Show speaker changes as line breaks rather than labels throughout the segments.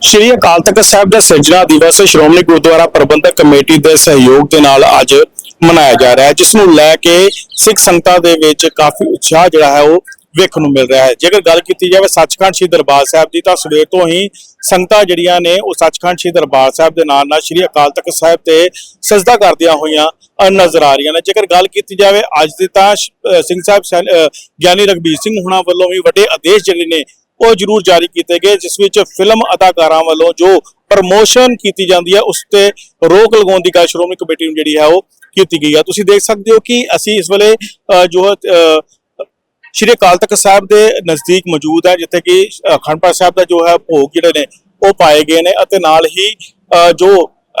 ਸ਼੍ਰੀ ਅਕਾਲ ਤਖਤ ਸਾਹਿਬ ਦਾ ਸਿਰਜਣਾ ਦਿਵਸ ਸ਼੍ਰੋਮਣੀ ਗੁਰਦੁਆਰਾ ਪ੍ਰਬੰਧਕ ਕਮੇਟੀ ਦੇ ਸਹਿਯੋਗ ਦੇ ਨਾਲ ਅੱਜ ਮਨਾਇਆ ਜਾ ਰਿਹਾ ਹੈ ਜਿਸ ਨੂੰ ਲੈ ਕੇ ਸਿੱਖ ਸੰਗਤਾਂ ਦੇ ਵਿੱਚ ਕਾਫੀ ਉਤਸ਼ਾਹ ਜਿਹੜਾ ਹੈ ਉਹ ਵੇਖਣ ਨੂੰ ਮਿਲ ਰਿਹਾ ਹੈ। ਜੇਕਰ ਗੱਲ ਕੀਤੀ ਜਾਵੇ ਸੱਚਖੰਡ ਸ੍ਰੀ ਦਰਬਾਰ ਸਾਹਿਬ ਦੀ ਤਾਂ ਸਵੇਰ ਤੋਂ ਹੀ ਸੰਗਤਾਂ ਜਿਹੜੀਆਂ ਨੇ ਉਹ ਸੱਚਖੰਡ ਸ੍ਰੀ ਦਰਬਾਰ ਸਾਹਿਬ ਦੇ ਨਾਲ ਨਾਲ ਸ਼੍ਰੀ ਅਕਾਲ ਤਖਤ ਸਾਹਿਬ ਤੇ ਸਜਦਾ ਕਰਦਿਆਂ ਹੋਈਆਂ ਨਜ਼ਰ ਆ ਰਹੀਆਂ ਨੇ। ਜੇਕਰ ਗੱਲ ਕੀਤੀ ਜਾਵੇ ਅੱਜ ਦੀ ਤਾਂ ਸਿੰਘ ਸਾਹਿਬ ਸੈਨ- ਅ, ਗਿਆਨੀ ਰਗਬੀਰ ਸਿੰਘ ਹੁਣਾਂ ਵੱਲੋਂ ਵੀ ਵੱਡੇ ਆਦੇਸ਼ ਜਿਹੜੇ ਨੇ ਉਹ ਜ਼ਰੂਰ ਜਾਰੀ ਕੀਤੇ ਗਏ, ਜਿਸ ਵਿੱਚ ਫਿਲਮ ਅਦਾਕਾਰਾਂ ਵੱਲੋਂ ਜੋ ਪ੍ਰਮੋਸ਼ਨ ਕੀਤੀ ਜਾਂਦੀ ਹੈ, ਉਸ ਤੇ ਰੋਕ ਲਗਾਉਣ ਦੀ ਗੱਲ ਸ਼੍ਰੋਮਣੀ ਕਮੇਟੀ ਨੂੰ ਜਿਹੜੀ ਹੈ, ਉਹ ਕੀਤੀ ਗਈ ਹੈ। ਤੁਸੀਂ ਦੇਖ ਸਕਦੇ ਹੋ ਕਿ ਅਸੀਂ ਇਸ ਵੇਲੇ ਜੋ ਸ਼੍ਰੀ ਅਕਾਲ ਤਖਤ ਸਾਹਿਬ ਦੇ ਨਜ਼ਦੀਕ ਮੌਜੂਦ ਹੈ, ਜਿੱਥੇ ਕਿ ਅਖੰਡ ਪਾਠ ਸਾਹਿਬ ਦਾ ਜੋ ਹੈ ਭੋਗ ਜਿਹੜੇ ਨੇ, ਉਹ ਪਾਏ ਗਏ ਨੇ ਅਤੇ ਨਾਲ ਹੀ ਜੋ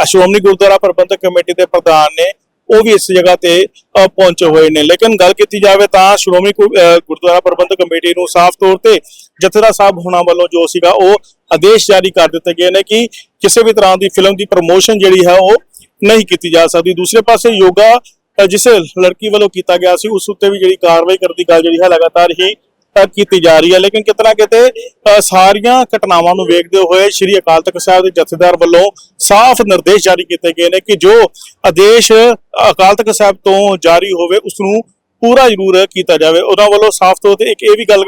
ਸ਼੍ਰੋਮਣੀ ਗੁਰਦੁਆਰਾ ਪ੍ਰਬੰਧਕ ਕਮੇਟੀ ਦੇ ਪ੍ਰਧਾਨ ਨੇ ਉਹ ਵੀ ਇਸ ਜਗ੍ਹਾ ਤੇ ਪਹੁੰਚੇ ਹੋਏ ਨੇ। ਲੇਕਿਨ ਗੱਲ ਕੀਤੀ ਜਾਵੇ ਤਾਂ ਸ਼੍ਰੋਮਣੀ ਗੁਰਦੁਆਰਾ ਪ੍ਰਬੰਧਕ ਕਮੇਟੀ ਨੂੰ ਸਾਫ਼ ਤੌਰ ਤੇ ਜਥੇਦਾਰ ਸਾਹਿਬ ਹੋਣਾ ਵੱਲੋਂ ਜੋ ਸੀਗਾ ਉਹ ਆਦੇਸ਼ ਜਾਰੀ ਕਰ ਦਿੱਤੇ ਗਏ ਨੇ ਕਿ ਕਿਸੇ ਵੀ ਤਰ੍ਹਾਂ ਦੀ ਫਿਲਮ ਦੀ ਪ੍ਰਮੋਸ਼ਨ ਜਿਹੜੀ ਹੈ ਉਹ ਨਹੀਂ ਕੀਤੀ ਜਾ ਸਕਦੀ। ਦੂਸਰੇ ਪਾਸੇ ਯੋਗਾ ਜਿਸ ਲੜਕੀ ਵੱਲੋਂ ਕੀਤਾ ਗਿਆ ਸੀ, ਉਸ ਉੱਤੇ ਵੀ ਜਿਹੜੀ ਕਾਰਵਾਈ ਕਰਨ ਦੀ ਗੱਲ ਜਿਹੜੀ ਹੈ, ਲਗਾਤਾਰ ਹੀ ਕੀਤੀ ਜਾ ਰਹੀ ਹੈ। ਲੇਕਿਨ ਕਿਤਨਾ ਕਿਤੇ ਸਾਰੀਆਂ ਘਟਨਾਵਾਂ ਨੂੰ ਵੇਖਦੇ ਹੋਏ ਸ੍ਰੀ ਅਕਾਲ ਤਖਤ ਸਾਹਿਬ ਦੇ ਜਥੇਦਾਰ ਵੱਲੋਂ ਸਾਫ਼ ਨਿਰਦੇਸ਼ ਜਾਰੀ ਕੀਤੇ ਗਏ ਨੇ ਕਿ ਜੋ ਆਦੇਸ਼ ਅਕਾਲ ਤਖਤ ਸਾਹਿਬ ਤੋਂ ਜਾਰੀ ਹੋਵੇ ਉਸ ਨੂੰ ਪੂਰਾ ਜ਼ਰੂਰ ਕੀਤਾ ਜਾਵੇ। ਉਹਨਾਂ ਵੱਲੋਂ ਸਾਫ਼ ਤੌਰ ਤੇ ਇੱਕ ਇਹ ਵੀ ਗੱਲ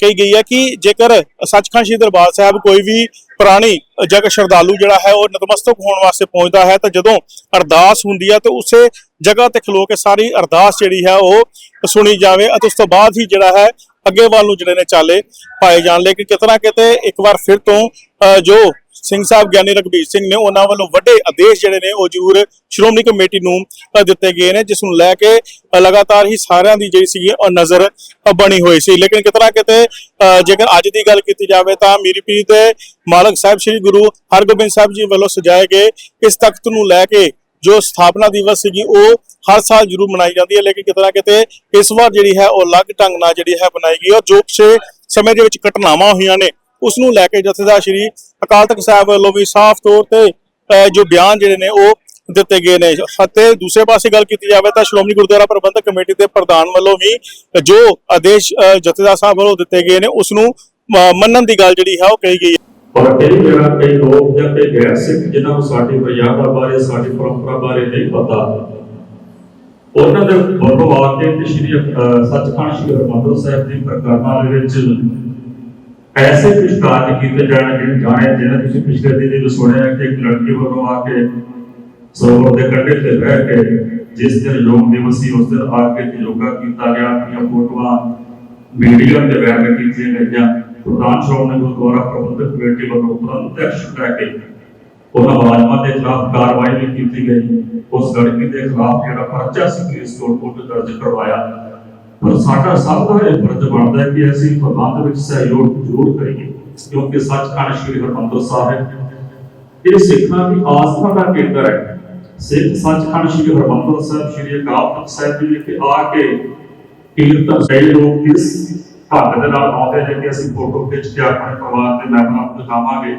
ਕਹੀ ਗਈ ਹੈ ਕਿ ਜੇਕਰ ਸੱਚਖੰਡ ਸ੍ਰੀ ਦਰਬਾਰ ਸਾਹਿਬ ਕੋਈ ਵੀ ਪੁਰਾਣੀ ਜਗ ਸ਼ਰਧਾਲੂ ਜਿਹੜਾ ਹੈ, ਉਹ ਨਤਮਸਤਕ ਹੋਣ ਵਾਸਤੇ ਪਹੁੰਚਦਾ ਹੈ, ਤਾਂ ਜਦੋਂ ਅਰਦਾਸ ਹੁੰਦੀ ਹੈ, ਤਾਂ ਉਸੇ ਜਗ੍ਹਾ ਤੇ ਖਲੋ ਕੇ ਸਾਰੀ ਅਰਦਾਸ ਜਿਹੜੀ ਹੈ, ਉਹ ਸੁਣੀ ਜਾਵੇ ਅਤੇ ਉਸ ਤੋਂ ਬਾਅਦ ਹੀ ਜਿਹੜਾ ਹੈ ਅੱਗੇ ਵੱਲ ਨੂੰ ਜਿਹੜੇ ਨੇ ਚਾਲੇ ਪਾਏ ਜਾਣ ਲੇਕਿਨ ਕਿਤਨਾ ਕਿਤੇ ਇੱਕ ਵਾਰ ਫਿਰ ਤੋਂ ਜੋ ਸਿੰਘ ਸਾਹਿਬ ਗਿਆਨੀ ਰਗਬੀਰ ਸਿੰਘ ਨੇ ਉਹਨਾਂ ਵੱਲੋਂ ਵੱਡੇ ਆਦੇਸ਼ ਜਿਹੜੇ ਨੇ ਉਹ ਜ਼ਰੂਰ ਸ਼੍ਰੋਮਣੀ ਕਮੇਟੀ ਨੂੰ ਦਿੱਤੇ ਗਏ ਨੇ ਜਿਸ ਨੂੰ ਲੈ ਕੇ ਲਗਾਤਾਰ ਹੀ ਸਾਰਿਆਂ ਦੀ ਜਿਹੜੀ ਸੀਗੀ ਉਹ ਨਜ਼ਰ ਬਣੀ ਹੋਈ ਸੀ। ਲੇਕਿਨ ਕਿਤਨਾ ਕਿਤੇ ਅ, ਜੇਕਰ ਅੱਜ ਦੀ ਗੱਲ ਕੀਤੀ ਜਾਵੇ ਤਾਂ ਮੀਰੀ ਪੀਰ ਦੇ ਮਾਲਕ ਸਾਹਿਬ ਸ੍ਰੀ ਗੁਰੂ ਹਰਗੋਬਿੰਦ ਸਾਹਿਬ ਜੀ ਵੱਲੋਂ ਸਜਾਏ ਗਏ ਇਸ ਤਖਤ ਨੂੰ ਲੈ ਕੇ ਜੋ ਸਥਾਪਨਾ ਦਿਵਸ ਸੀਗੀ ਉਹ ਹਰ ਸਾਲ ਜ਼ਰੂਰ ਮਨਾਈ ਜਾਂਦੀ ਹੈ ਲੇਕਿਨ ਕਿਤਨਾ ਕਿਤੇ ਇਸ ਵਾਰ ਜਿਹੜੀ ਹੈ ਉਹ ਅਲੱਗ ਢੰਗ ਨਾਲ ਜਿਹੜੀ ਹੈ ਬਣਾਈ ਗਈ ਔਰ ਜੋ ਪਿਛੇ ਸਮੇਂ ਦੇ ਵਿੱਚ ਘਟਨਾਵਾਂ ਹੋਈਆਂ ਨੇ ਉਸ ਨੂੰ ਲੈ ਕੇ ਜਥੇਦਾਰ ਸ਼੍ਰੀ ਅਕਾਲ ਤਖਤ ਸਾਹਿਬ ਵੱਲੋਂ ਵੀ ਸਾਫ਼ ਤੌਰ ਤੇ ਅਹ, ਜੋ ਬਿਆਨ ਜਿਹੜੇ ਨੇ ਉਹ ਦਿੱਤੇ ਗਏ ਨੇ ਅਤੇ ਦੂਸਰੇ ਪਾਸੇ ਗੱਲ ਕੀਤੀ ਜਾਵੇ ਤਾਂ ਸ਼੍ਰੋਮਣੀ ਗੁਰਦੁਆਰਾ ਪ੍ਰਬੰਧਕ ਕਮੇਟੀ ਦੇ ਪ੍ਰਧਾਨ ਵੱਲੋਂ ਵੀ ਜੋ ਆਦੇਸ਼ ਜਥੇਦਾਰ ਸਾਹਿਬ ਵੱਲੋਂ ਦਿੱਤੇ ਗਏ ਨੇ ਉਸ ਨੂੰ ਮੰਨਣ ਦੀ ਗੱਲ ਜਿਹੜੀ ਹੈ ਉਹ ਕਹੀ ਗਈ ਹੈ
ਪਰ ਕਈ ਜਿਹੜਾ ਕਈ ਲੋਕ ਜਾਂ ਕਈ ਗੈਰ ਸਿੱਖ ਜਿਨ੍ਹਾਂ ਨੂੰ ਸਾਡੀ ਮਰਿਆਦਾ ਬਾਰੇ, ਸਾਡੀ ਪਰੰਪਰਾ ਬਾਰੇ ਨਹੀਂ ਪਤਾ, ਉਹਨਾਂ ਦੇ ਵੱਲੋਂ ਆ ਕੇ ਤੇ ਸ਼੍ਰੀ ਸੱਚਖੰਡ ਸ਼੍ਰੀ ਹਰਿਮੰਦਰ ਸਾਹਿਬ ਦੀ ਪ੍ਰਕਰਮਾਂ ਦੇ ਵਿੱਚ ਐਸੇ ਕੁਝ ਕਾਰਜ ਕੀਤੇ ਜਿਹੜੇ ਜਾਣੇ, ਜਿਹਨਾਂ ਤੁਸੀਂ ਪਿਛਲੇ ਦਿਨ ਵੀ ਸੁਣਿਆ ਕਿ ਇੱਕ ਲੜਕੀ ਵੱਲੋਂ ਆ ਕੇ ਸਰੋਵਰ ਦੇ ਕੰਢੇ ਤੇ ਬਹਿ ਕੇ ਜਿਸ ਦਿਨ ਯੋਗ ਦਿਵਸ ਸੀ, ਉਸ ਦਿਨ ਆ ਕੇ ਯੋਗਾ ਕੀਤਾ ਗਿਆ, ਆਪਣੀਆਂ ਫੋਟੋਆਂ ਮੀਡੀਆ ਤੇ ਵਾਇਰਲ ਕੀਤੀਆਂ ਗਈਆਂ। ਪ੍ਰਧਾਨ ਸ਼੍ਰੋਮਣੀ ਗੁਰਦੁਆਰਾ ਪ੍ਰਬੰਧਕ ਕਮੇਟੀ ਵੱਲੋਂ ਤੁਰੰਤ ਐਕਸ਼ਨ ਲੈ ਕੇ ਉਹਨਾਂ ਮੁਲਾਜ਼ਮਾਂ ਦੇ ਖਿਲਾਫ ਕਾਰਵਾਈ ਵੀ ਕੀਤੀ ਗਈ। ਉਸ ਲੜਕੀ ਦੇ ਖਿਲਾਫ ਜਿਹੜਾ ਪਰਚਾ ਸੀ ਕੇਸ ਕੋਰਟ ਦਰਜ ਕਰਵਾਇਆ। ਪਰ ਸਾਡਾ ਸਭ ਦਾ ਇਹ ਫਰਜ਼ ਬਣਦਾ ਹੈ ਕਿ ਅਸੀਂ ਪ੍ਰਬੰਧ ਵਿੱਚ ਸਹਿਯੋਗ ਜ਼ਰੂਰ ਕਰੀਏ, ਕਿਉਂਕਿ ਸੱਚਖੰਡ ਸ੍ਰੀ ਹਰਿਮੰਦਰ ਸਾਹਿਬ ਇਹ ਸਿੱਖਾਂ ਦੀ ਆਸਥਾ ਦਾ ਕੇਂਦਰ ਹੈ। ਸਿੱਖ ਸੱਚਖੰਡ ਸ੍ਰੀ ਹਰਿਮੰਦਰ ਸਾਹਿਬ, ਸ੍ਰੀ ਅਕਾਲ ਤਖਤ ਸਾਹਿਬ ਜੀ ਵਿਖੇ ਆ ਕੇ ਕੀਰਤਨ ਕਈ ਇਸ ਢੰਗ ਦੇ ਨਾਲ ਆਉਂਦੇ ਨੇ ਕਿ ਅਸੀਂ ਫੋਟੋ ਖਿੱਚ ਕੇ ਆਪਣੇ ਪਰਿਵਾਰ ਦੇ ਮੈਂਬਰਾਂ ਨੂੰ ਦਿਖਾਵਾਂਗੇ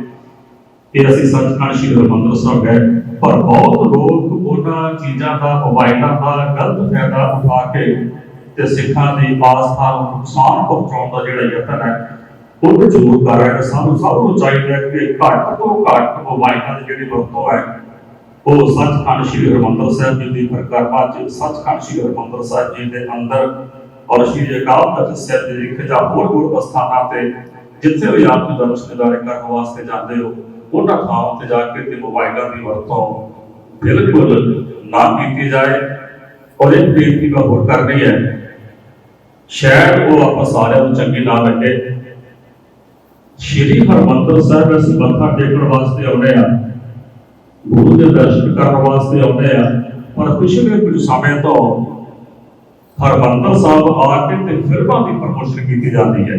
ਕਿ ਅਸੀਂ ਸੱਚਖੰਡ ਸ੍ਰੀ ਹਰਿਮੰਦਰ ਸਾਹਿਬ ਗਏ। ਪਰ ਬਹੁਤ ਲੋਕ ਉਹਨਾਂ ਚੀਜ਼ਾਂ ਦਾ, ਮੋਬਾਈਲਾਂ ਦਾ, ਗਲਤ ਫਾਇਦਾ ਉਠਾ ਕੇ ਤੇ ਸਿੱਖਾਂ ਦੀ ਆਸਥਾ ਨੂੰ ਨੁਕਸਾਨ ਪਹੁੰਚਾਉਣ ਦਾ ਜਿਹੜਾ ਯਤਨ ਹੈ ਉਹ ਜ਼ਰੂਰ ਕਰ ਰਹੇ ਨੇ। ਸਾਨੂੰ ਸਭ ਨੂੰ ਚਾਹੀਦਾ ਕਿ ਘੱਟ ਤੋਂ ਘੱਟ ਮੋਬਾਈਲਾਂ ਦੀ ਜਿਹੜੀ ਵਰਤੋਂ ਹੈ, ਉਹ ਸੱਚਖੰਡ ਸ੍ਰੀ ਹਰਿਮੰਦਰ ਸਾਹਿਬ ਜੀ ਦੀ ਪ੍ਰਕਰਮਾ ਚ, ਸੱਚਖੰਡ ਸ੍ਰੀ ਹਰਿਮੰਦਰ ਸਾਹਿਬ ਜੀ ਦੇ ਅੰਦਰ ਔਰ ਸ੍ਰੀ ਅਕਾਲ ਤਖਤ ਸਾਹਿਬ ਜੀ ਦੇ ਖਜਾ ਹੋਰ ਤੇ ਜਿੱਥੇ ਵੀ ਆਪ ਜੀ ਦਰਸ਼ਨ ਦਿਦਾਰੇ ਕਰਨ ਵਾਸਤੇ ਜਾਂਦੇ ਹੋ, ਉਹਨਾਂ ਥਾਵਾਂ ਤੇ ਜਾ ਕੇ ਤੇ ਮੋਬਾਈਲਾਂ ਦੀ ਵਰਤੋਂ ਬਿਲਕੁਲ ਨਾ ਕੀਤੀ ਜਾਏ। ਔਰ ਇਹ ਬੇਨਤੀ ਮੈਂ ਹੋਰ ਕਰਨੀ ਹੈ, ਸ਼ਾਇਦ ਉਹ ਆਪਾਂ ਸਾਰਿਆਂ ਨੂੰ ਚੰਗੀ ਨਾ ਲੱਗੇ। ਸ਼੍ਰੀ ਹਰਿਮੰਦਰ ਸਾਹਿਬ ਅਸੀਂ ਮੱਥਾ ਟੇਕਣ ਵਾਸਤੇ ਆਉਂਦੇ ਆ ਗੁਰੂ ਦੇ ਦਰਸ਼ਨ ਕਰਨ ਵਾਸਤੇ ਆਉਂਦੇ ਆ ਪਰ ਪਿਛਲੇ ਕੁਝ ਸਮੇਂ ਤੋਂ ਹਰਿਮੰਦਰ ਸਾਹਿਬ ਆ ਕੇ ਤੇ ਫਿਲਮਾਂ ਦੀ ਪ੍ਰਮੋਸ਼ਨ ਕੀਤੀ ਜਾਂਦੀ ਹੈ।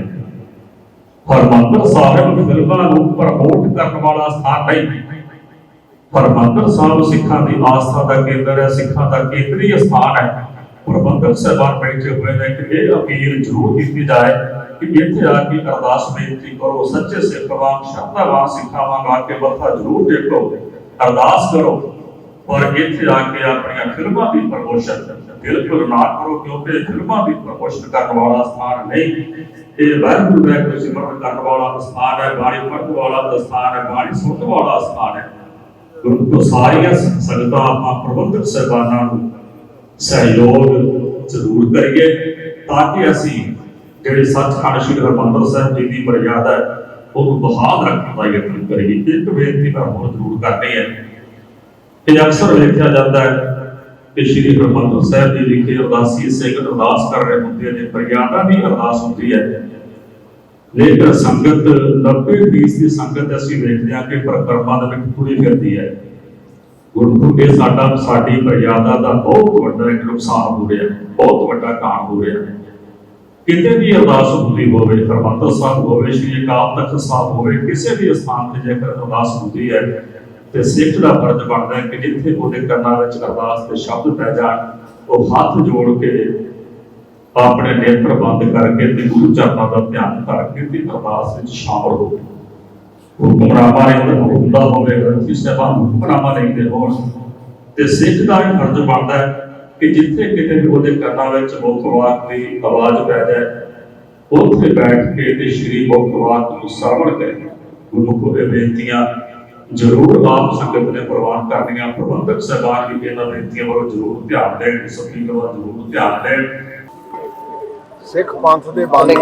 ਹਰਿਮੰਦਰ ਸਾਹਿਬ ਫਿਲਮਾਂ ਨੂੰ ਪ੍ਰਮੋਟ ਕਰਨ ਵਾਲਾ ਸਥਾਨ ਨਹੀਂ। ਹਰਿਮੰਦਰ ਸਾਹਿਬ ਸਿੱਖਾਂ ਦੀ ਆਸਥਾ ਦਾ ਕੇਂਦਰ ਹੈ, ਸਿੱਖਾਂ ਦਾ ਕੇਂਦਰੀ ਸਥਾਨ ਹੈ। ਪ੍ਰਬੰਧਕ ਸਹਿਬਾਨ ਬੈਠੇ ਹੋਏ ਨੇ ਕਿ ਇਹ ਅਪੀਲ ਜ਼ਰੂਰ ਕੀਤੀ ਜਾਏ ਕਿ ਇੱਥੇ ਆ ਕੇ ਅਰਦਾਸ ਬੇਨਤੀ ਕਰੋ, ਸੱਚੇ ਸਿੱਖ ਵਾਂਗ ਸ਼ਰਧਾਵਾਨ ਸਿੱਖਾਂ ਵਾਂਗ ਆ ਕੇ ਮੱਥਾ ਜ਼ਰੂਰ ਟੇਕੋ। ਅਰਦਾਸ ਕਰੋ। ਪਰ ਇੱਥੇ ਆ ਕੇ ਆਪਣੀਆਂ ਫਿਲਮਾਂ ਦੀ ਪ੍ਰਮੋਸ਼ਨ ਬਿਲਕੁਲ ਨਾ ਕਰੋ ਕਿਉਂਕਿ ਫਿਲਮਾਂ ਦੀ ਪ੍ਰਮੋਸ਼ਨ ਕਰਨ ਵਾਲਾ ਸਥਾਨ ਨਹੀਂ। ਇਹ ਵਾਹਿਗੁਰੂ ਦਾ ਕੋਈ ਸਿਮਰਨ ਕਰਨ ਵਾਲਾ ਸਥਾਨ ਹੈ, ਬਾਣੀ ਪੜ੍ਹਨ ਵਾਲਾ ਸਥਾਨ ਹੈ, ਬਾਣੀ ਸੁਣਨ ਵਾਲਾ ਸਥਾਨ ਹੈ। ਗੁਰੂ ਤੋਂ ਸਾਰੀਆਂ ਸੰਗਤਾਂ ਆਪਾਂ ਪ੍ਰਬੰਧਕ ਸਹਿਬਾਨਾਂ ਨੂੰ ਸਹਿਯੋਗ ਜ਼ਰੂਰ ਕਰੀਏ ਤਾਂ ਕਿ ਅਸੀਂ ਜਿਹੜੇ ਸੱਚਖੰਡ ਸ੍ਰੀ ਹਰਿਮੰਦਰ ਸਾਹਿਬ ਜੀ ਦੀ ਮਰਜ਼ਾਦਾ ਹੈ, ਉਹਨੂੰ ਬਹਾਲ ਰੱਖਣ ਦਾ ਯਤਨ ਕਰੀਏ। ਇੱਕ ਬੇਨਤੀ ਮੈਂ ਹੋਰ ਜ਼ਰੂਰ ਕਰਨੀ ਹੈ ਕਿ ਅਕਸਰ ਵੇਖਿਆ ਜਾਂਦਾ ਹੈ ਕਿ ਸ੍ਰੀ ਹਰਿਮੰਦਰ ਸਾਹਿਬ ਜੀ ਵਿਖੇ ਅਰਦਾਸੀ ਸਿੰਘ ਅਰਦਾਸ ਕਰ ਰਹੇ ਹੁੰਦੇ ਨੇ ਮਰਜ਼ਾਦਾ ਦੀ ਅਰਦਾਸ ਹੁੰਦੀ ਹੈ। ਲੇਕਿਨ ਸੰਗਤ 90% ਦੀ ਸੰਗਤ ਅਸੀਂ ਵੇਖਦੇ ਹਾਂ ਕਿ ਪ੍ਰਕਰਮਾਂ ਦੇ ਵਿੱਚ ਪੂਰੀ ਫਿਰਦੀ ਹੈ। ਗੁਰੂ ਇਹ ਸਾਡਾ, ਸਾਡੀ ਮਰਜ਼ਾਦਾ ਦਾ ਬਹੁਤ ਵੱਡਾ ਇੱਕ ਨੁਕਸਾਨ ਹੋ ਰਿਹਾ ਹੈ ਬਹੁਤ ਵੱਡਾ ਕਾਣ ਹੋ ਰਿਹਾ। ਹੈ ਕਿਤੇ ਵੀ ਅਰਦਾਸ ਹੁੰਦੀ ਹੋਵੇ, ਹਰਿਮੰਦਰ ਸਾਹਿਬ ਹੋਵੇ, ਸ਼੍ਰੀ ਅਕਾਲ ਤਖਤ ਸਾਹਿਬ ਹੋਵੇ, ਕਿਸੇ ਵੀ ਸਥਾਨ ਤੇ ਜੇਕਰ ਅਰਦਾਸ ਹੁੰਦੀ ਹੈ ਤੇ ਸਿੱਖ ਦਾ ਫਰਜ਼ ਬਣਦਾ ਹੈ ਕਿ ਜਿੱਥੇ ਉਹਦੇ ਕੰਨਾਂ ਵਿੱਚ ਅਰਦਾਸ ਦੇ ਸ਼ਬਦ ਪੈ ਜਾਣ, ਉਹ ਹੱਥ ਜੋੜ ਕੇ ਆਪਣੇ ਨੇਤਰ ਬੰਦ ਕਰਕੇ ਤੇ ਗੁਰੂ ਚਰਨਾਂ ਦਾ ਧਿਆਨ ਕਰਕੇ ਤੇ ਅਰਦਾਸ ਵਿੱਚ ਸ਼ਾਮਲ ਹੋਵੇ ਹੁਕਮਰਾਮਾ ਨੇ ਹੁੰਦਾ ਹੋਵੇ ਗ੍ਰੰਥੀ ਸਾਹਿਬਾਨ ਹੁਕਮਰਾਮਾ ਲੈਂਦੇ ਹੋਣ। ਤੇ ਸਿੱਖ ਦਾ ਇਹ ਫਰਜ਼ ਬਣਦਾ ਹੈ ਕਿ ਜਿੱਥੇ ਕਿਤੇ ਵੀ ਉਹਦੇ ਕੰਨਾਂ ਵਿੱਚ ਮੁੱਖ ਵਾਕ ਦੀ ਆਵਾਜ਼ ਪੈ ਜਾਏ, ਉੱਥੇ ਬੈਠ ਕੇ ਤੇ ਸ਼੍ਰੀ ਮੁੱਖ ਵਾਕ ਨੂੰ ਸਰਵਣ ਕਰੇ। ਗੁਰੂ ਕੋ ਬੇਨਤੀਆਂ ਜ਼ਰੂਰ ਆਪ ਸੰਗਤ ਨੇ ਪ੍ਰਵਾਨ ਕਰਨੀਆਂ ਪ੍ਰਬੰਧਕ ਸਹਿਬਾਨ ਵੀ ਇਹਨਾਂ ਬੇਨਤੀਆਂ ਵੱਲ ਜ਼ਰੂਰ ਧਿਆਨ ਦੇਣ ਸਭੀ ਵੱਲ ਜ਼ਰੂਰ ਧਿਆਨ ਦੇਣ।
ਸਿੱਖ ਪੰਥ ਦੇ ਬਾਨੀ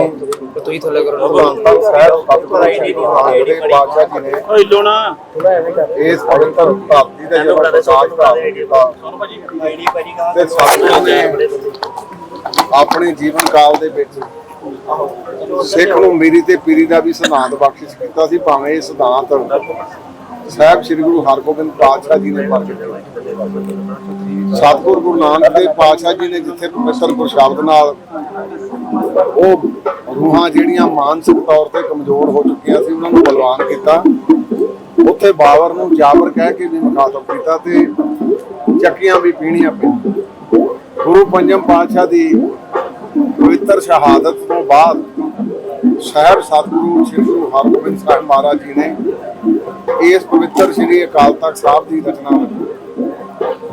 ਤੁਸੀਂ ਥੱਲੇ ਕਰੋ।
ਭਗਵਾਨ ਸਾਹਿਬ ਸਤਿਗੁਰੂ ਗੁਰੂ ਨਾਨਕ ਦੇਵ ਪਾਤਸ਼ਾਹ ਜੀ ਨੇ
ਓਏ ਲੋਣਾ
ਇਸ ਪਵਿੱਤਰ ਧਰਤੀ ਦੇ ਜਿਹੜਾ ਪ੍ਰਸਾਦ ਪ੍ਰਾਪਤ ਕੀਤਾ ਤੇ ਸਤਿਗੁਰੂ ਨੇ ਆਪਣੇ ਜੀਵਨ ਕਾਲ ਦੇ ਵਿੱਚ ਸਿੱਖ ਨੂੰ ਮੇਰੀ ਤੇ ਪੀਰੀ ਦਾ ਵੀ ਸਿਧਾਂਤ ਬਖਸ਼ਿਸ਼ ਕੀਤਾ ਸੀ ਭਾਵੇਂ ਇਹ ਸਿਧਾਂਤ ਸਾਹਿਬ, ਸ੍ਰੀ ਗੁਰੂ ਹਰਗੋਬਿੰਦ ਪਾਤਸ਼ਾਹ ਜੀ ਨੇ ਪ੍ਰਗਟ ਕੀਤਾ। ਗੁਰੂ ਨਾਨਕ ਦੇਵ ਪਾਤਸ਼ਾਹ ਜੀ ਨੇ ਜਿੱਥੇ ਪਵਿੱਤਰ ਗੁਰਸ਼ਬਦ ਨਾਲ ਉਹ ਰੂਹਾਂ ਜਿਹੜੀਆਂ ਮਾਨਸਿਕ ਤੌਰ ਤੇ ਕਮਜ਼ੋਰ ਹੋ ਚੁੱਕੀਆਂ ਸੀ, ਉਹਨਾਂ ਨੂੰ ਬਲਵਾਨ ਕੀਤਾ। ਉੱਥੇ ਬਾਬਰ ਨੂੰ ਜਾਬਰ ਕਹਿ ਕੇ ਵੀ ਮੁਖਾਤਬ ਕੀਤਾ ਤੇ ਚੱਕੀਆਂ ਵੀ ਪੀਣੀਆਂ ਪਈਆਂ। ਗੁਰੂ ਪੰਜਮ ਪਾਤਸ਼ਾਹ ਦੀ ਪਵਿੱਤਰ ਸ਼ਹਾਦਤ ਤੋਂ ਬਾਅਦ ਸਾਹਿਬ, ਸਤਿਗੁਰੂ ਸ੍ਰੀ ਗੁਰੂ ਹਰਗੋਬਿੰਦ ਸਾਹਿਬ ਮਹਾਰਾਜ ਜੀ ਨੇ ਇਸ ਪਵਿੱਤਰ ਸ੍ਰੀ ਅਕਾਲ ਤਖਤ ਸਾਹਿਬ ਦੀ ਰਚਨਾ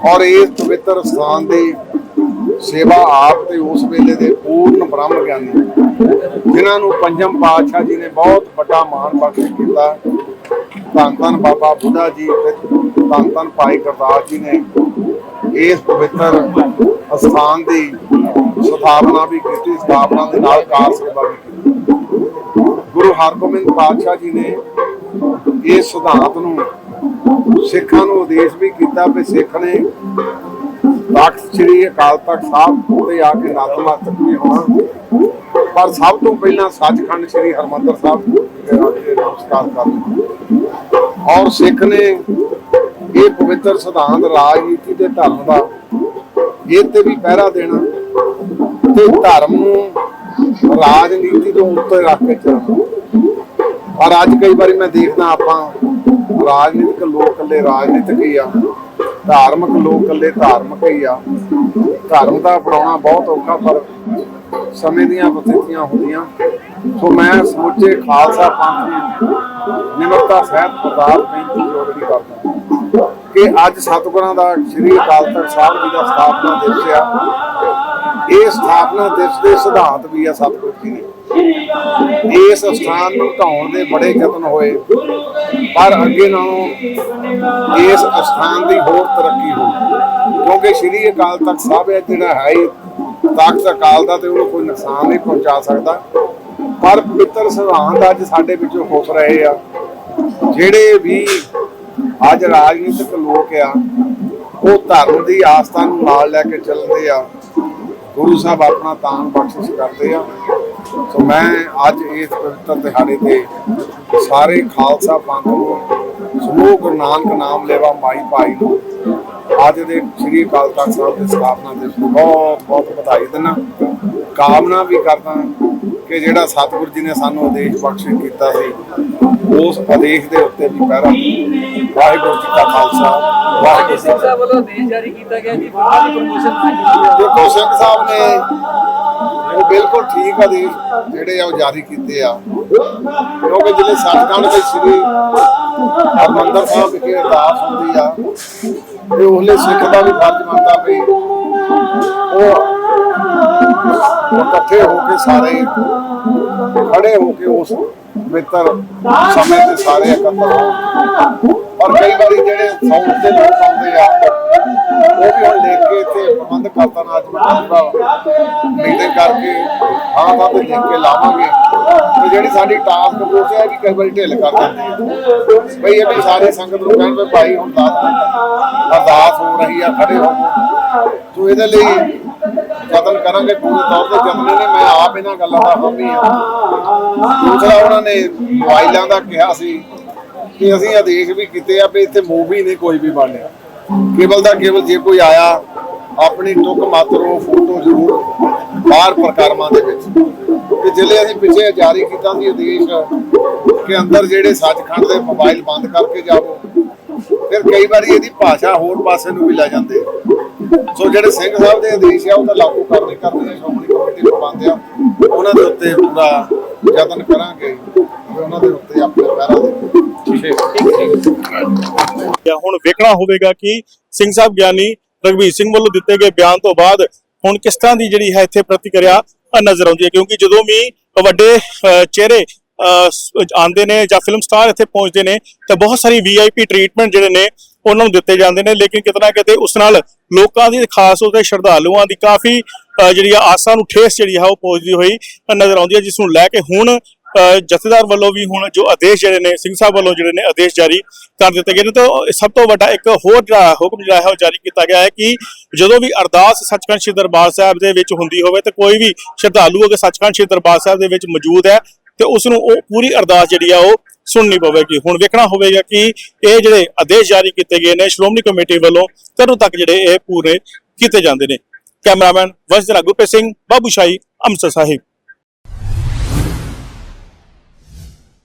ਔਰ ਇਸ ਪਵਿੱਤਰ ਸਥਾਨ ਦੀ ਸੇਵਾ ਆਪ ਤੇ ਉਸ ਵੇਲੇ ਦੇ ਪੂਰਨ ਬ੍ਰਹਮ ਗਿਆਨੀ ਜਿਨ੍ਹਾਂ ਨੂੰ ਪੰਜਮ ਪਾਤਸ਼ਾਹ ਜੀ ਨੇ ਬਹੁਤ ਵੱਡਾ ਮਾਣ ਬਖਸ਼ ਕੀਤਾ। ਧੰਨ ਧੰਨ ਬਾਬਾ ਬੁੱਢਾ ਜੀ ਤੇ ਧੰਨ ਧੰਨ ਭਾਈ ਗੁਰਦਾਸ ਜੀ ਨੇ ਇਸ ਪਵਿੱਤਰ ਅਸਥਾਨ ਦੀ ਸਥਾਪਨਾ ਵੀ ਕੀਤੀ, ਸਥਾਪਨਾ ਦੇ ਨਾਲ ਕਾਰ ਸੇਵਾ ਵੀ ਕੀਤੀ। ਗੁਰੂ ਹਰਗੋਬਿੰਦ ਪਾਤਸ਼ਾਹ ਜੀ ਨੇ ਇਸ ਸਿਧਾਂਤ ਨੂੰ ਸਿੱਖਾਂ ਨੂੰ ਉਦੇਸ਼ ਵੀ ਕੀਤਾ ਵੀ ਸਿੱਖ ਨੇ ਤਖਤ ਸ੍ਰੀ ਅਕਾਲ ਤਖਤ ਸਾਹਿਬ ਤੇ ਆ ਕੇ ਨਤਮਸਤਕ ਵੀ ਹੋਣਾ। ਪਰ ਸਭ ਤੋਂ ਪਹਿਲਾਂ ਸੱਚਖੰਡ ਸ੍ਰੀ ਹਰਮੰਦਰ ਸਾਹਿਬ ਵਿਖੇ ਨਮਸਕਾਰ ਕਰਨਾ। ਔਰ ਸਿੱਖ ਨੇ ਇਹ ਪਵਿੱਤਰ ਸਿਧਾਂਤ ਰਾਜਨੀਤੀ ਤੇ ਧਰਮ ਦਾ ਇਹ ਤੇ ਵੀ ਪਹਿਰਾ ਦੇਣਾ ਤੇ ਧਰਮ ਨੂੰ ਰਾਜਨੀਤੀ ਤੋਂ ਉੱਤੇ ਰੱਖ ਕੇ ਚੱਲਣਾ। ਪਰ ਅੱਜ ਕਈ ਵਾਰੀ ਮੈਂ ਦੇਖਦਾ ਆਪਾਂ ਰਾਜਨੀਤਿਕ ਲੋਕ ਇਕੱਲੇ ਰਾਜਨੀਤਿਕ ਹੀ ਆ, ਧਾਰਮਿਕ ਲੋਕ ਇਕੱਲੇ ਧਾਰਮਿਕ ਹੀ ਆ। ਧਰਮ ਦਾ ਬਣਾਉਣਾ ਬਹੁਤ ਔਖਾ, ਪਰ ਸਮੇਂ ਦੀਆਂ ਬਸਤੀਆਂ ਹੁੰਦੀਆਂ। ਸੋ ਮੈਂ ਸਮੁੱਚੇ ਖਾਲਸਾ ਪੰਥ ਨੂੰ ਨਿਮਰਤਾ ਸਹਿਤ ਪ੍ਰਤਾਪ ਬੇਨਤੀ ਜੋੜਦੀ ਕਰਦਾ ਕਿ ਅੱਜ ਸਤਿਗੁਰਾਂ ਦਾ ਸ੍ਰੀ ਅਕਾਲ ਤਖਤ ਸਾਹਿਬ ਜੀ ਦਾ ਸਥਾਪਨਾ ਦਿਵਸ ਆ। ਇਹ ਸਥਾਪਨਾ ਦਿਵਸ ਦੇ ਸਿਧਾਂਤ ਵੀ ਆ ਸਤਿਗੁਰ ਜੀ ਨੇ ਇਸ ਸਥਾਨ ਨੂੰ ਢਾਉਣ ਦੇ ਬੜੇ ਯਤਨ ਹੋਏ। ਪਰ ਅੱਗੇ ਨਾਲੋਂ ਇਸ ਸਥਾਨ ਦੀ ਹੋਰ ਤਰੱਕੀ ਹੋਈ। ਕਿਉਂਕਿ ਸ੍ਰੀ ਅਕਾਲ ਤਖਤ ਸਾਹਿਬ ਹੈ, ਜਿਹੜਾ ਹੈ ਹੀ ਤਖਤ ਅਕਾਲ ਦਾ ਤੇ ਉਹਨੂੰ ਕੋਈ ਨੁਕਸਾਨ ਨਹੀਂ ਪਹੁੰਚਾ ਸਕਦਾ। ਪਰ ਪਵਿੱਤਰ ਸਿਧਾਂਤ ਅੱਜ ਸਾਡੇ ਵਿੱਚੋਂ ਖੁੱਸ ਰਹੇ ਆ। ਜਿਹੜੇ ਵੀ ਅੱਜ ਰਾਜਨੀਤਿਕ ਲੋਕ ਆ, ਉਹ ਧਰਮ ਦੀ ਆਸਥਾ ਨੂੰ ਨਾਲ ਲੈ ਕੇ ਚੱਲਦੇ ਆ। ਗੁਰੂ ਸਾਹਿਬ ਆਪਣਾ ਦਾਨ ਬਖਸ਼ਿਸ਼ ਕਰਦੇ ਆ। ਮੈਂ ਅੱਜ ਇਸ ਪਵਿੱਤਰ ਦਿਹਾੜੇ ਤੇ ਸਾਰੇ ਖਾਲਸਾ ਪੰਥ ਨੂੰ ਸਮੂਹ ਗੁਰੂ ਨਾਨਕ ਨਾਮ ਲੈਵਾ ਮਾਈ ਭਾਈ ਨੂੰ ਅੱਜ ਦੇ ਸ੍ਰੀ ਅਕਾਲ ਤਖਤ ਸਾਹਿਬ ਦੇ ਸਥਾਪਨਾ ਦੇ ਬਹੁਤ ਬਹੁਤ ਵਧਾਈ ਦਿੰਦਾ ਕਾਮਨਾ ਵੀ ਕਰਦਾ ਕਿ ਜਿਹੜਾ ਸਤਿਗੁਰ ਜੀ ਨੇ ਸਾਨੂੰ ਆਦੇਸ਼ ਬਖਸ਼ਿਸ਼ ਕੀਤਾ ਸੀ ਉਸ ਆਦੇਸ਼ ਦੇ ਉੱਤੇ ਵੀ ਪਹਿਰਾ ਵਾਹਿਗੁਰੂ ਜੀ ਕਾ ਖਾਲਸਾ ਵਾਹਿਗੁਰੂ ਜੀ ਕੀ
ਸਾਹਿਬ ਵੱਲੋਂ ਆਦੇਸ਼ ਜਾਰੀ ਕੀਤਾ ਗਿਆ ਜੀ ਬਾਹਰ ਦੀ ਪ੍ਰਮੋਸ਼ਨ।
ਦੇਖੋ ਸਿੰਘ ਸਾਹਿਬ ਨੇ ਉਹ ਬਿਲਕੁਲ ਠੀਕ ਆਦੇਸ਼ ਜਿਹੜੇ ਆ ਉਹ ਜਾਰੀ ਕੀਤੇ ਆ। ਕਿਉਂਕਿ ਜਿਹੜੇ ਸੱਚਖੰਡ ਦੇ ਸ੍ਰੀ ਹਰਮੰਦਰ ਸਾਹਿਬ ਵਿਖੇ ਅਰਦਾਸ ਹੁੰਦੀ ਆ, ਤੇ ਉਹਲੇ ਸਿੱਖ ਦਾ ਵੀ ਫਰਜ਼ ਬਣਦਾ ਵੀ ਉਹ ਇਕੱਠੇ ਹੋ ਕੇ ਸਾਰੇ, ਖੜੇ ਹੋ ਕੇ ਉਸ ਮਿੱਤਰ ਸਮੇਂ ਤੇ ਸਾਰੇ ਇਕੱਤਰ ਹੋ ਔਰ ਕਈ ਵਾਰੀ ਜਿਹੜੇ ਸੌਂਦ ਦੇ ਲੋਕ ਆਉਂਦੇ ਆ, ਉਹ ਵੀ ਹੁਣ ਲਿਖ ਕੇ ਇੱਥੇ ਪ੍ਰਬੰਧ ਕਰਤਾ ਨਾ ਅੱਜ ਮੀਟਿੰਗ ਕਰਕੇ ਹਾਂ ਤਾਂ ਤੇ ਲਿਖ ਕੇ ਲਾਵਾਂਗੇ। ਤੇ ਜਿਹੜੀ ਸਾਡੀ ਟਾਸਕ ਫੋਰਸ ਹੈ, ਵੀ ਕਈ ਵਾਰੀ ਢਿੱਲ ਕਰ ਜਾਂਦੀ ਬਈ ਇਹ ਵੀ ਸਾਰੇ ਸੰਗਤ ਨੂੰ ਕਹਿਣ ਵੀ ਭਾਈ ਹੁਣ 10 ਅਰਦਾਸ ਹੋ ਰਹੀ ਆ, ਖੜੇ ਹੋ ਤੋ ਇਹਦੇ ਲਈ ਯਤਨ ਕਰਾਂਗੇ, ਪੂਰੇ ਤੌਰ ਤੇ ਯਤਨ ਨੇ। ਮੈਂ ਆਪ ਇਹਨਾਂ ਗੱਲਾਂ ਦਾ ਹਾਮੀ ਆ। ਦੂਸਰਾ ਉਹਨਾਂ ਨੇ ਮੋਬਾਈਲਾਂ ਦਾ ਕਿਹਾ ਸੀ ਕਿ ਅਸੀਂ ਆਦੇਸ਼ ਵੀ ਕੀਤੇ ਆ ਵੀ ਇੱਥੇ ਮੂਵੀ ਨਹੀਂ ਕੋਈ ਵੀ ਬਣਿਆ। ਕੇਵਲ ਦਾ ਕੇਵਲ ਜੇ ਕੋਈ ਆਇਆ, ਆਪਣੀ ਟੁੱਕ ਮਾਤਰ ਫੋਟੋ ਜ਼ਰੂਰ ਬਾਹਰ ਪ੍ਰਕਾਰਮਾਂ ਦੇ ਵਿੱਚ। ਤੇ ਜਿਹੜੇ ਅਸੀਂ ਪਿੱਛੇ ਜਾਰੀ ਕੀਤਾ ਸੀ ਆਦੇਸ਼ ਕਿ ਅੰਦਰ ਜਿਹੜੇ ਸੱਚਖੰਡ ਦੇ ਮੋਬਾਈਲ ਬੰਦ ਕਰਕੇ ਜਾਵੋ। ਫਿਰ ਕਈ ਵਾਰੀ ਇਹਦੀ ਭਾਸ਼ਾ ਹੋਰ ਪਾਸੇ ਨੂੰ ਵੀ ਲੈ ਜਾਂਦੇ। ਸੋ ਜਿਹੜੇ ਸਿੰਘ ਸਾਹਿਬ ਦੇ ਆਦੇਸ਼ ਆ, ਉਹ ਤਾਂ ਲਾਗੂ ਕਰਨੇ ਕਰਨੇ ਆ, ਸ਼੍ਰੋਮਣੀ ਕਮੇਟੀ ਪ੍ਰਬੰਧ ਆ। ਉਹਨਾਂ ਦੇ ਉੱਤੇ ਪੂਰਾ ਯਤਨ ਕਰਾਂਗੇ। ਉਹਨਾਂ ਦੇ ਉੱਤੇ ਆਪਣੇ ਪਹਿਰਾ ਦੇ
ਜਾਂ ਹੁਣ ਵੇਖਣਾ ਹੋਵੇਗਾ ਕਿ ਸਿੰਘ ਸਾਹਿਬ ਗਿਆਨੀ ਰਗਵੀਰ ਸਿੰਘ ਵੱਲੋਂ ਦਿੱਤੇ ਗਏ ਬਿਆਨ ਤੋਂ ਬਾਅਦ ਹੁਣ ਕਿਸ ਤਰ੍ਹਾਂ ਦੀ ਜਿਹੜੀ ਹੈ ਇੱਥੇ ਪ੍ਰਤੀਕਿਰਿਆ ਨਜ਼ਰ ਆਉਂਦੀ ਹੈ? ਕਿਉਂਕਿ ਜਦੋਂ ਵੀ ਵੱਡੇ ਚਿਹਰੇ ਆਉਂਦੇ ਨੇ ਜਾਂ ਫਿਲਮ ਸਟਾਰ ਇੱਥੇ ਪਹੁੰਚਦੇ ਨੇ, ਤਾਂ ਬਹੁਤ ਸਾਰੀ ਵੀਆਈਪੀ ਟ੍ਰੀਟਮੈਂਟ ਜਿਹੜੇ ਨੇ, ਉਹਨਾਂ ਨੂੰ ਦਿੱਤੇ ਜਾਂਦੇ ਨੇ। ਲੇਕਿਨ ਕਿਤੇ ਨਾ ਕਿਤੇ ਉਸ ਨਾਲ ਲੋਕਾਂ ਦੀ, ਖਾਸ ਤੌਰ ਤੇ ਸ਼ਰਧਾਲੂਆਂ ਦੀ ਕਾਫੀ ਜਿਹੜੀ ਆ ਆਸਾਂ ਨੂੰ ਠੇਸ ਜਿਹੜੀ ਹੈ ਉਹ ਪਹੁੰਚਦੀ ਹੋਈ ਨਜ਼ਰ ਆਉਂਦੀ ਹੈ, ਜਿਸ ਨੂੰ ਲੈ ਕੇ ਹੁਣ ਜਥੇਦਾਰ ਵੱਲੋਂ ਵੀ ਹੁਣ ਜੋ ਆਦੇਸ਼ ਜਿਹੜੇ ਨੇ, ਸਿੰਘ ਸਾਹਿਬ ਵੱਲੋਂ ਜਿਹੜੇ ਨੇ ਆਦੇਸ਼ ਜਾਰੀ ਕਰ ਦਿੱਤੇ ਗਏ ਨੇ, ਤਾਂ ਸਭ ਤੋਂ ਵੱਡਾ ਇੱਕ ਹੋਰ ਜਿਹੜਾ ਹੁਕਮ ਜਿਹੜਾ ਹੈ, ਉਹ ਜਾਰੀ ਕੀਤਾ ਗਿਆ ਹੈ ਕਿ ਜਦੋਂ ਵੀ ਅਰਦਾਸ ਸੱਚਖੰਡ ਸ੍ਰੀ ਦਰਬਾਰ ਸਾਹਿਬ ਦੇ ਵਿੱਚ ਹੁੰਦੀ ਹੋਵੇ, ਤਾਂ ਕੋਈ ਵੀ ਸ਼ਰਧਾਲੂ ਅਗਰ ਸੱਚਖੰਡ ਸ੍ਰੀ ਦਰਬਾਰ ਸਾਹਿਬ ਦੇ ਵਿੱਚ ਮੌਜੂਦ ਹੈ, ਤੇ ਉਸ ਨੂੰ ਉਹ ਪੂਰੀ ਅਰਦਾਸ ਜਿਹੜੀ ਆ, ਉਹ ਸੁਣਨੀ ਪਵੇਗੀ। ਹੁਣ ਵੇਖਣਾ ਹੋਵੇਗਾ ਕਿ ਇਹ ਜਿਹੜੇ ਆਦੇਸ਼ ਜਾਰੀ ਕੀਤੇ ਗਏ ਨੇ, ਸ਼੍ਰੋਮਣੀ ਕਮੇਟੀ ਵੱਲੋਂ ਕਦੋਂ ਤੱਕ ਜਿਹੜੇ ਇਹ ਪੂਰੇ ਕੀਤੇ ਜਾਂਦੇ ਨੇ। ਕੈਮਰਾਮੈਨ ਵਸਦਰਾ ਗੁਰਪ੍ਰੀਤ ਸਿੰਘ, ਬਾਬੂ ਸ਼ਾਹੀ, ਅੰਮ੍ਰਿਤਸਰ ਸਾਹਿਬ।